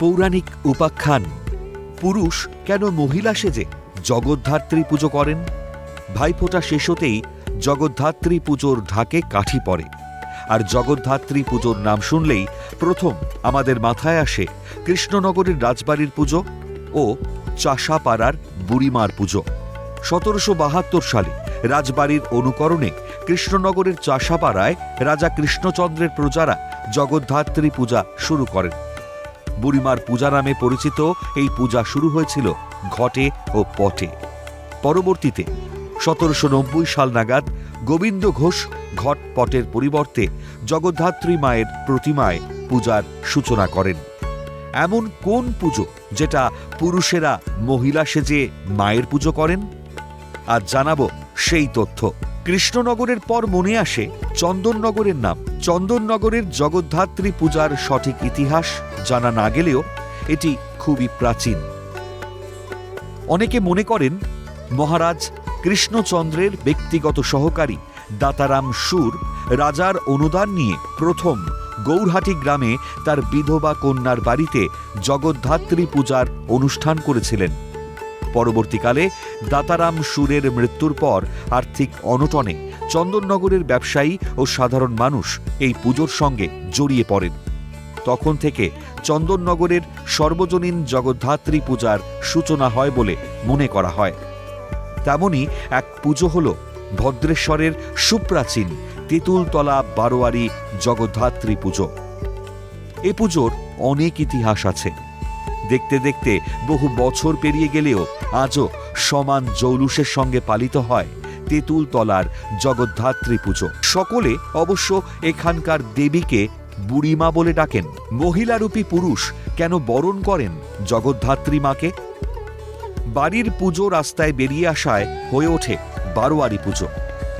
পৌরাণিক উপাখ্যান, পুরুষ কেন মহিলা সেজে জগদ্ধাত্রী পুজো করেন? ভাইফোঁটা শেষ হতেই জগদ্ধাত্রী পুজোর ঢাকে কাঠি পড়ে। আর জগদ্ধাত্রী পুজোর নাম শুনলেই প্রথম আমাদের মাথায় আসে কৃষ্ণনগরের রাজবাড়ির পুজো ও চাষাপাড়ার বুড়িমার পুজো। সতেরোশো বাহাত্তর সালে রাজবাড়ির অনুকরণে কৃষ্ণনগরের চাষাপাড়ায় রাজা কৃষ্ণচন্দ্রের প্রজারা জগদ্ধাত্রী পূজা শুরু করেন। বুড়িমার পূজা নামে পরিচিত এই পূজা শুরু হয়েছিল ঘটে ও পটে। পরবর্তীতে সতেরোশো নব্বই সাল নাগাদ গোবিন্দ ঘোষ ঘট পটের পরিবর্তে জগদ্ধাত্রী মায়ের প্রতিমায় পূজার সূচনা করেন। এমন কোন পুজো যেটা পুরুষেরা মহিলা সেজে মায়ের পুজো করেন? আজ জানাব সেই তথ্য। কৃষ্ণনগরের পর মনে আসে চন্দননগরের নাম। চন্দননগরের জগদ্ধাত্রী পূজার সঠিক ইতিহাস জানা না গেলেও এটি খুবই প্রাচীন। অনেকে মনে করেন মহারাজ কৃষ্ণচন্দ্রের ব্যক্তিগত সহকারী দাতারাম সুর রাজার অনুদান নিয়ে প্রথম গৌরহাটি গ্রামে তার বিধবা কন্যার বাড়িতে জগদ্ধাত্রী পূজার অনুষ্ঠান করেছিলেন। পরবর্তীকালে দাতারাম সুরের মৃত্যুর পর আর্থিক অনটনে চন্দননগরের ব্যবসায়ী ও সাধারণ মানুষ এই পুজোর সঙ্গে জড়িয়ে পড়েন। তখন থেকে চন্দননগরের সর্বজনীন জগদ্ধাত্রী পূজার সূচনা হয় বলে মনে করা হয়। তেমনি এক পুজো হল ভদ্রেশ্বরের সুপ্রাচীন তেঁতুলতলা বারোয়ারি জগদ্ধাত্রী পুজো। এ পুজোর অনেক ইতিহাস আছে। দেখতে দেখতে বহু বছর পেরিয়ে গেলেও আজও সমান জৌলুসের সঙ্গে পালিত হয় তেঁতুলতলার জগদ্ধাত্রী পুজো। সকলে অবশ্য এখানকার দেবীকে বুড়িমা বলে ডাকেন। মহিলারূপী পুরুষ কেন বরণ করেন জগদ্ধাত্রী মাকে? বাড়ির পুজো রাস্তায় বেরিয়ে আসায় হয়ে ওঠে বারোয়ারি পুজো।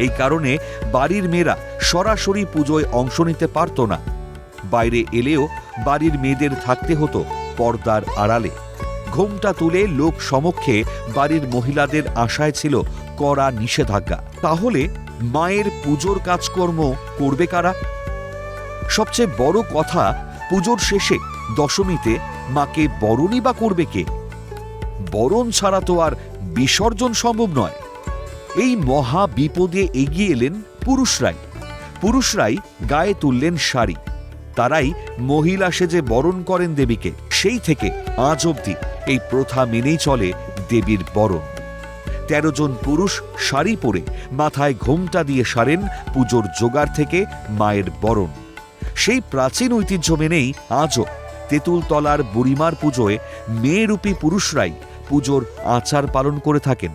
এই কারণে বাড়ির মেয়েরা সরাসরি পুজোয় অংশ নিতে পারত না। বাইরে এলেও বাড়ির মেয়েদের থাকতে হতো পর্দার আড়ালে। ঘোমটা তুলে লোক সমক্ষে বাড়ির মহিলাদের আশায় ছিল কড়া নিষেধাজ্ঞা। তাহলে মায়ের পুজোর কাজকর্ম করবে কারা? সবচেয়ে বড় কথা, পুজোর শেষে দশমীতে মাকে বরণই বা করবে কে? বরণ ছাড়া তো আর বিসর্জন সম্ভব নয়। এই মহা বিপদে এগিয়ে এলেন পুরুষরাই পুরুষরাই গায়ে তুললেন শাড়ি। তারাই মহিলা সেজে বরণ করেন দেবীকে। সেই থেকে আজ অবধি এই প্রথা মেনেই চলে দেবীর বরণ। তেরো জন পুরুষ শাড়ি পরে মাথায় ঘোমটা দিয়ে সারেন পুজোর জোগাড় থেকে মায়ের বরণ। সেই প্রাচীন ঐতিহ্য মেনেই আজও তেঁতুলতলার বুড়িমার পুজোয় মেয়েরূপী পুরুষরাই পুজোর আচার পালন করে থাকেন।